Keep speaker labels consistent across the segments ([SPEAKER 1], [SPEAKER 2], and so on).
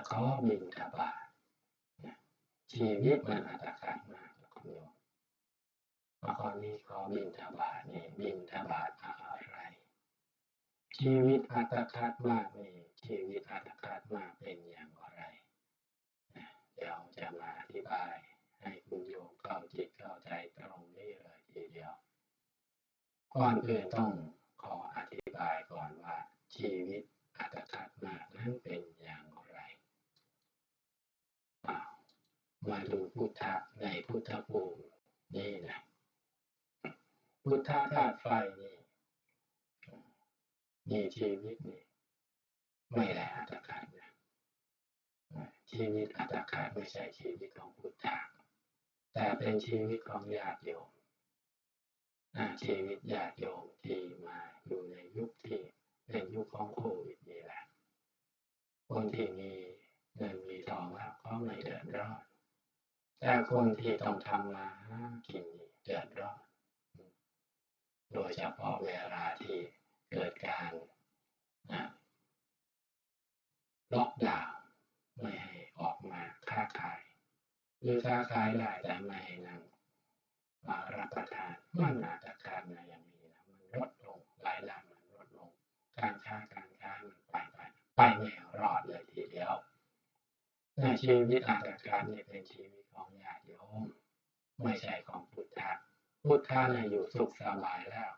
[SPEAKER 1] จะขอบินทบาทชีวิตมันอัตคัดมากคุณโยมมาข้อนี้ขอบินทบาทนี่บินทบาทอะไร ชีวิตอัตคัดมากนี่ชีวิตอัตคัดมากเป็นอย่างไรเดี๋ยวจะมาอธิบายให้คุณโยมเข้าจิตเข้าใจตรงนี้เลยทีเดียวก่อนอื่นต้องขออธิบายก่อนว่าชีวิตอัตคัดมากนั้นเป็นอย่างไรอ้าว มาดูพุทธะในพุทธภูมินี่นะพุทธะธาตุไฟนี่มีชีวิตนี่ไม่ได้อัตคัดนะชีวิตอัตคัดไม่ใช่ชีวิตของพุทธะแต่เป็นชีวิตของญาติโยมชีวิตญาติโยมที่มาอยู่ในยุคที่เป็นยุคของโควิดนี่แหละคนที่มีเงินมีทองแล้วก็ไม่เดือดร้อน แต่คนที่ต้องทำมาหากินเดือดร้อน โดยเฉพาะเวลาที่เกิดการล็อกดาวน์ไม่ให้ออกมาค้าขายหรือค้าขายได้แต่ไม่ให้นั่ง มารับประทานมันอาจจะขาดมาอย่างนี้นะมันลดลงรายได้มันลดลง การค้าการค้ามันไปไปไปไม่รอดเลยทีเดียวใน ชีวิตอาจจะการนี่เป็นชีวิตของญาติโยมไม่ใช่ของพุทธะพุทธะเนี่ยอยู่สุขสบายแล้ว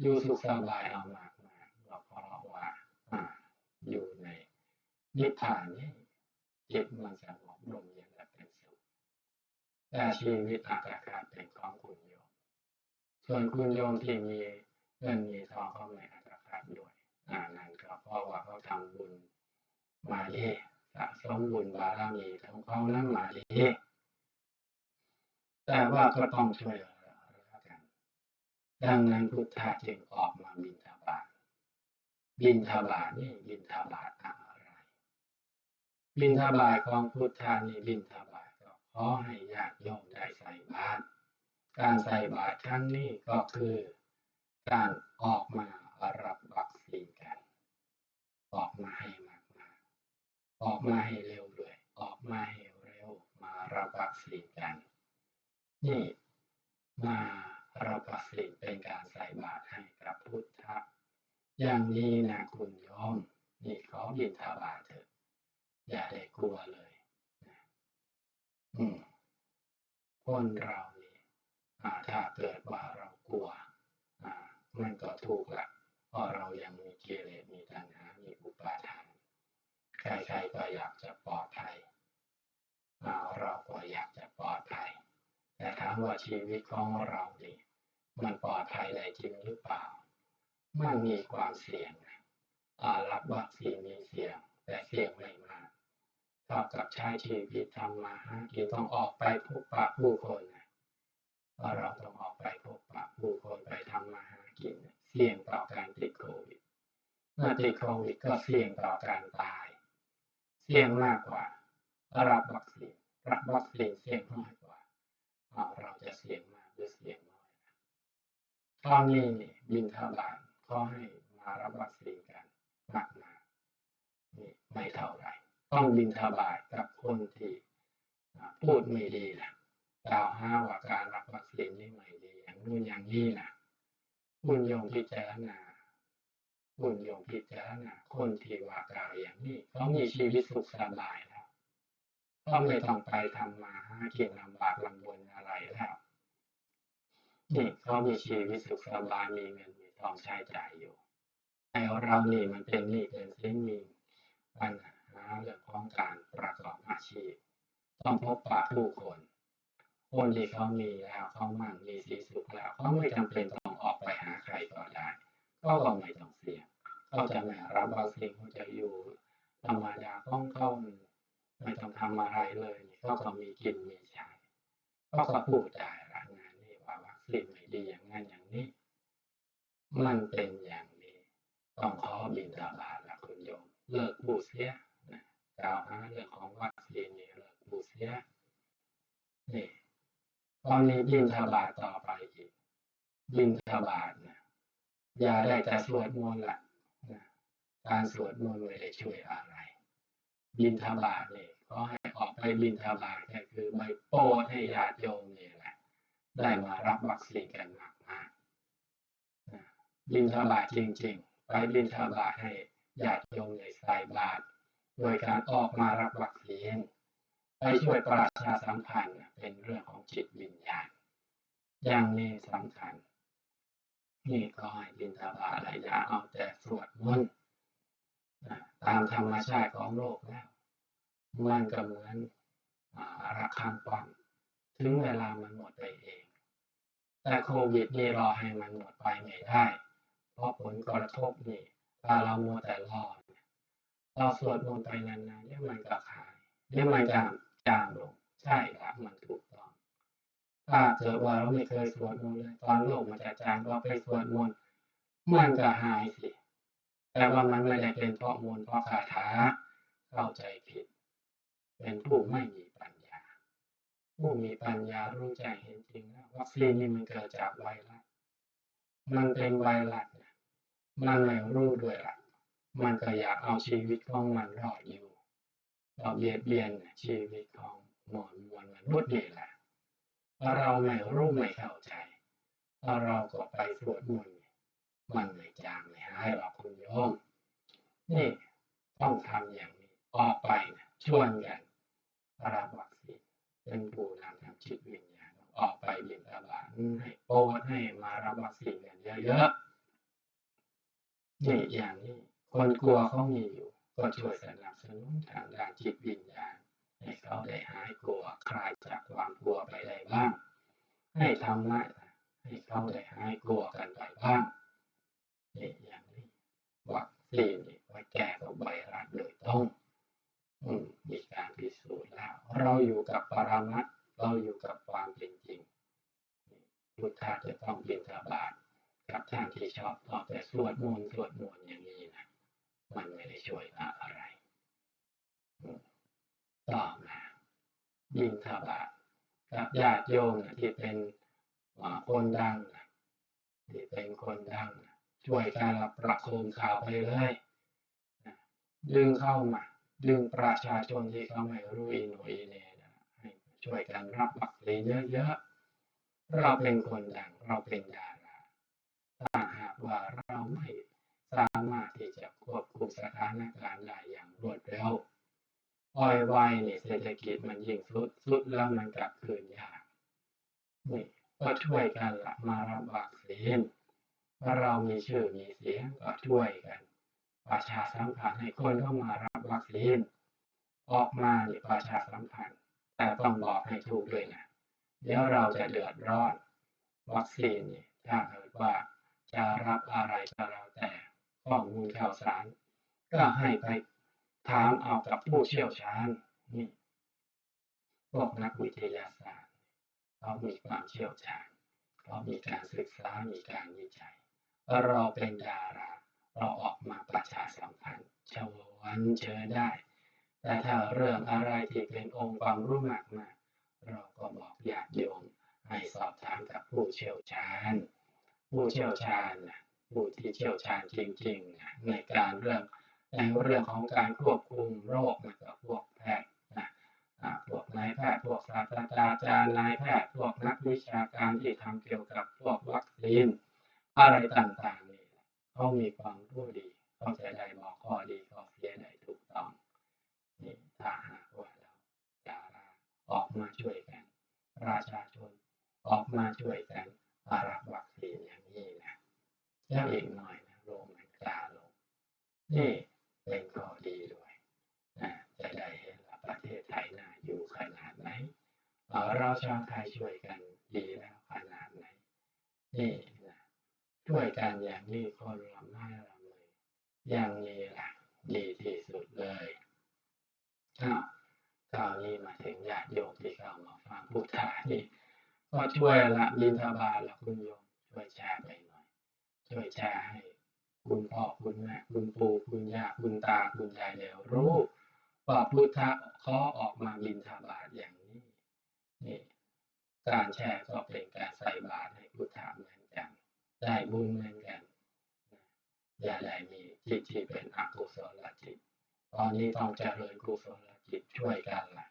[SPEAKER 1] อยู่สุขสบายเอามากมาก็เพราะว่าอ่าอยู่ในนิพพานนี่จิตมันสงบลมเย็นและเป็นสุขแต่ชีวิตอาจจะกายเป็นของคุณโยม ส่วนคุณโยมที่มีเงินมีทองก็ไม่อาจจะขาดด้วยอ่านั่นก็เพราะว่าเขาทำบุญมาดี สะสมบุญบารมีของเขานั้นมาดีแต่ว่าก็ต้องช่วยเหลือกัน ดังนั้นพุทธะจึงออกมาบินทบาทบินทบาทนี่บินทบาทอะไร บินทบาทของพุทธานี่บินทบาทก็ขอให้ญาติโยมได้ใส่บาตรการใส่บาตรครั้งนี้ก็คือการออกมารับวัคซีนกัน ออกมาให้มากๆ ออกมาให้เร็วด้วย ออกมาให้เร็ว มารับวัคซีนกัน นี่ มารับวัคซีนเป็นการใส่บาตรให้กับพุทธะ อย่างนี้นะคุณโยม นี่ขอบินทบาทเถอะ อย่าได้กลัวเลยนะอืมคนเรานี่ถ้าเกิดว่าเรากลัวอ่ามันก็ถูกละเพราะเรายังมีกิเลสมีตัณหา มีอุปาทาน ใครๆก็อยากจะปลอดภัยอ่าเราก็อยากจะปลอดภัยแต่ถามว่าชีวิตของเรานี่มันปลอดภัยได้จริงหรือเปล่า มันมีความเสี่ยงรับวัคซีนมีเสี่ยง แต่เสี่ยงไม่มากเท่ากับใช้ชีวิตทำมาหากินต้องออกไปพบปะผู้คนนะเราเราต้องออกไปพบปะผู้คนไปทำมาหากินเนี่ยเสี่ยงต่อการติดโควิด เมื่อติดโควิดก็เสี่ยงต่อการตาย เสี่ยงมากกว่ารับวัคซีนรับวัคซีนเสี่ยงน้อยกว่าเราจะเสี่ยงมากหรือเสี่ยงน้อยตอนนี้นี่บินทบาทก็ให้มารับวัคซีนกันมากมานี่ไม่เท่าไหร่ต้องบินทบาทกับคนที่พูดไม่ดีนะกล่าวหาว่าการรับวัคซีนนี่ไม่ดีอย่างนู้นอย่างนี้นะคุณโยมพิจารณา คุณโยมพิจารณาคนที่ว่ากล่าวอย่างนี้เขามีชีวิตสุขสบายแล้วก็ไม่ต้องไปทำมาหากินลำบากลำบนอะไรแล้วนี่เขามีชีวิตสุขสบายมีเงินมีทองใช้จ่ายอยู่แต่เรานี่มันเป็นหนี้เป็นสินมีปัญหาเรื่องของการประกอบอาชีพ ต้องพบปะผู้คนคนที่เขามีแล้วเขามั่งมีสีสุขแล้วเขาไม่จำเป็นต้องออกไปหาใครก็ได้ ก็ก็ไม่ต้องเสี่ยงเขาจะไม่รับวัคซีนเขาจะอยู่ธรรมดาของเขาไม่ต้องทำอะไรเลยนี่เขาก็มีกินมีใช้เขาก็พูดได้ละงานนี่ว่าวัคซีนไม่ดีอย่างนั้นอย่างนี้ มันเป็นอย่างนี้ต้องขอบินทบาทละคุณโยมเลิกบูดเสียนะกล่าวหาเรื่องของวัคซีนนี่เลิกบูดเสียนี่ตอนนี้บินทบาทต่อไปอีกบินทบาทนะ อย่าได้แต่สวดมนต์ละนะการสวดมนต์ไม่ได้ช่วยอะไร บินทบาทเนี่ยก็ให้ออกไปบินทบาทก็คือใบโปรดให้ญาติโยมเนี่ยแหละ ได้มารับวัคซีนกันมากมากบินทบาทจริง ๆ ไปบินทบาทให้ญาติโยมในใส่บาตรโดยการออกมารับวัคซีนไปช่วยประชาสัมพันธ์เป็นเรื่องของจิตวิญญาณอย่างนี้สำคัญ นี่ก็ให้บินทบาทและอย่าเอาแต่สวดมนต์ตามธรรมชาติของโลกแล้วมันก็เหมือนอาระฆังป้องถึงเวลามันหมดไปเอง แต่โควิดนี่รอให้มันหมดไปไม่ได้ เพราะผลกระทบนี่ถ้าเรามัวแต่รอเราสวดมนต์ไปนานๆเดี๋ยวมันก็หายเดี๋ยวมันก็จางลงใช่ครับมันถูกต้อง ถ้าเกิดว่าเราไม่เคยสวดมนต์เลยตอนโลกมันจะจางเราไปสวดมนต์มันก็หายสิ แต่ว่ามันไม่ได้เป็นเพราะมนต์เพราะคาถาเข้าใจผิด เป็นผู้ไม่มีปัญญา ผู้มีปัญญารู้แจ้งเห็นจริงววัคซีนนี่มันเกิดจากไวรัสมันเป็นไวรัสมันไม่รู้ด้วยละมันก็อยากเอาชีวิตของมันรอดอยู่เราเบียดเบียนชีวิตของหมอนมวลมนุษย์นี่แหละ ถ้าเราไม่รู้ไม่เข้าใจถ้าเราก็ไปสวดมนต์มันไม่จางไม่หายหรอกคุณโยมนี่ต้องทำอย่างนี้ออกไปนะชวนกันรับวัคซีนเป็นผู้นำทางจิตวิญญาณออกไปบินตบาตให้โปรดให้มารับวัคซีนกันเยอะๆนี่อย่างนี้คนกลัวเขามีอยู่ก็ช่วยสนับสนุนทางด้านจิตวิญญาณ ให้เขาได้หายกลัวคลายจากความกลัวไปได้บ้าง ให้ทำมาให้เขาได้หายกลัวกันไปบ้างนี่อย่างนี้วัคซีนไว้แก้กับไวรัสโดยตรงอืมมีการพิสูจน์แล้ว เราอยู่กับปรมัตเราอยู่กับความเป็นจริงพุทธะจะต้องบินทบาทกับท่านที่ชอบเอแต่สวดมนต์สวดมนต์อย่างนี้นะ มันไม่ได้ช่วยอะไร ต่อมาบินทบาทกับญาติโยมนะที่เป็นอ่าคนดังนะที่เป็นคนดังนะช่วยการรับประโคมข่าวไปเลยนะดึงเข้ามา ดึงประชาชนที่เขาไม่รู้อีโหนอีเหน่นะให้ช่วยกันรับวัคซีนเยอะๆเราเป็นคนดังเราเป็นดาราถ้าหากว่าเราไม่สามารถที่จะควบคุมสถานการณ์ได้อย่างรวดเร็ว ปล่อยไว้เนี่ยเศรษฐกิจมันยิ่งสุดสุดแล้วมันกลับคืนยากนี่ก็ช่วยกันละมารับวัคซีนถ้าเรามีชื่อมีเสียงก็ช่วยกัน ประชาสัมพันธ์ให้คนเข้ามารับวัคซีนออกมาเนี่ยประชาสัมพันธ์แต่ต้องบอกให้ถูกด้วยนะเดี๋ยวเราจะเดือดร้อนวัคซีนเนี่ยถ้าเกิดว่าจะรับอะไรก็แล้วแต่ข้อมูลข่าวสาร ก็ให้ไป ถามเอากับผู้เชี่ยวชาญนี่พวกนักวิทยาศาสตร์เขามีความเชี่ยวชาญเขามีการศึกษา มีการวิจัย เราเป็นดารา เราออกมาประชาสัมพันธ์ชวนเชิญได้ แต่ถ้าเรื่องอะไรที่เป็นองค์ความรู้มากมากๆเราก็บอกญาติโยมให้สอบถามกับผู้เชี่ยวชาญ ผู้เชี่ยวชาญนะผู้ที่เชี่ยวชาญจริงๆนะในการเรื่อง ในเรื่องของการควบคุมโรคกับพวกแพทย์นะพวกนายแพทย์พวกศาสตราจารย์นายแพทย์พวกนักวิชาการที่ทำเกี่ยวกับพวกวัคซีนอะไรต่างๆนี่เขามีความรู้ดีเขาจะได้บอกข้อดีข้อเสียได้ถูกต้องนี่ถ้าหากว่าเราดาราออกมาช่วยกัน ประชาชนออกมาช่วยกันมารับวัคซีนอย่างนี้นะแล้วอีกหน่อยนะโรคมันกล้าลงนี่ เป็นข้อดีด้วยนะจะได้เห็นว่าประเทศไทยน่าอยู่ขนาดไหนเออเราชาวไทยช่วยกันดีแล้วขนาดไหนนี่นะช่วยกันอย่างนี้คนละไม้ละมืออย่างนี้แหละดีที่สุดเลยอ้าวคราวนี้มาถึงญาติโยมที่เข้ามาฟังพุทธานี่ก็ช่วยละบินทบาทละคุณโยมช่วยแชร์ไปหน่อย ช่วยแชร์ให้ คุณพ่อคุณแม่คุณปู่คุณย่าคุณตาคุณยายแล้วรู้ว่าพุทธะขาออกมาบินทบาทอย่างนี้นี่การแชร์ก็เป็นการใส่บาตรให้พุทธะเหมือนกัน ได้บุญเหมือนกันที่เป็นอกุศลจิต ตอนนี้ต้องเจริญกุศลจิตช่วยกันละ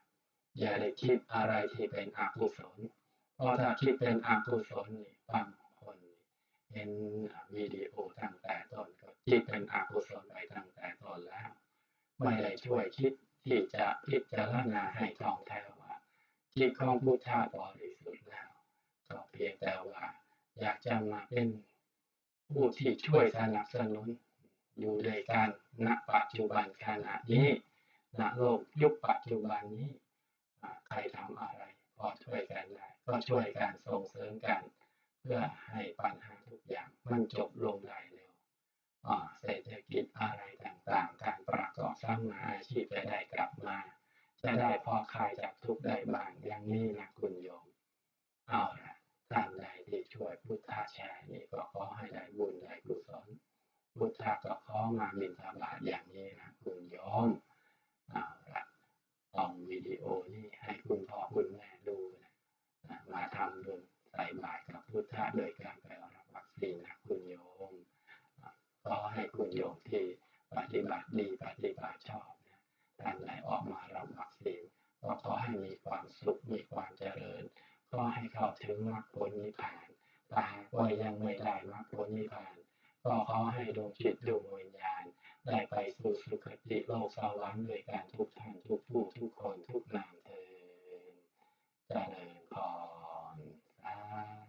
[SPEAKER 1] อย่าได้คิดอะไรที่เป็นอกุศลเพราะถ้าคิดเป็นอกุศลนี่บางคนนี่ เห็นวิดีโอตั้งแต่ต้นก็จิตเป็นอกุศลไปตั้งแต่ต้นแล้ว ไม่ได้ช่วยคิดที่จะพิจารณาให้ท่องแท้ว่าจิตของพุทธะบริสุทธิ์แล้วก็เพียงแต่ว่า อยากจะมาเป็นผู้ที่ช่วยสนับสนุน อยู่ด้วยกันณปัจจุบันขณะนี้ณโลกยุคปัจจุบันนี้ใครทำอะไร พอช่วยกันได้ก็ช่วยกันส่งเสริมกัน พื่อให้ปัญหาทุกอย่างมันจบลงได้เร็วอ่าเศรษฐกิจอะไรต่างๆ การประกอบสร้างมาอาชีพจะได้กลับมา จะได้พอคลายจากทุกได้บ้างอย่างนี้นะคุณโยม เอาละท่านใดที่ช่วยพุทธาแชร์นี่ก็ขอให้ได้บุญได้กุศลพุทธะก็ขอมาบิณฑบาตอย่างนี้นะคุณโยม เอาละลองวิดีโอนี้ให้คุณพ่อคุณแม่ดูนะนะมาทำบุญ ใส่บาตรกับพุทธะโดยการไปรับวัคซีนนะคุณโยมอะขอให้คุณโยมที่ปฏิบัติดีปฏิบัติชอบนะท่านใดออกมารับวัคซีนก็ขอให้มีความสุขมีความเจริญ ก็ให้เข้าถึงมรรคผลนิพพานถ้าหากว่ายังไม่ได้มรรคผลนิพพาน ก็ขอให้ดวงจิตดวงวิญญาณได้ไปสู่สุคติโลกสวรรค์ด้วยการทุกท่านทุกผู้ทุกคนทุกนามเทินเจริญพร สา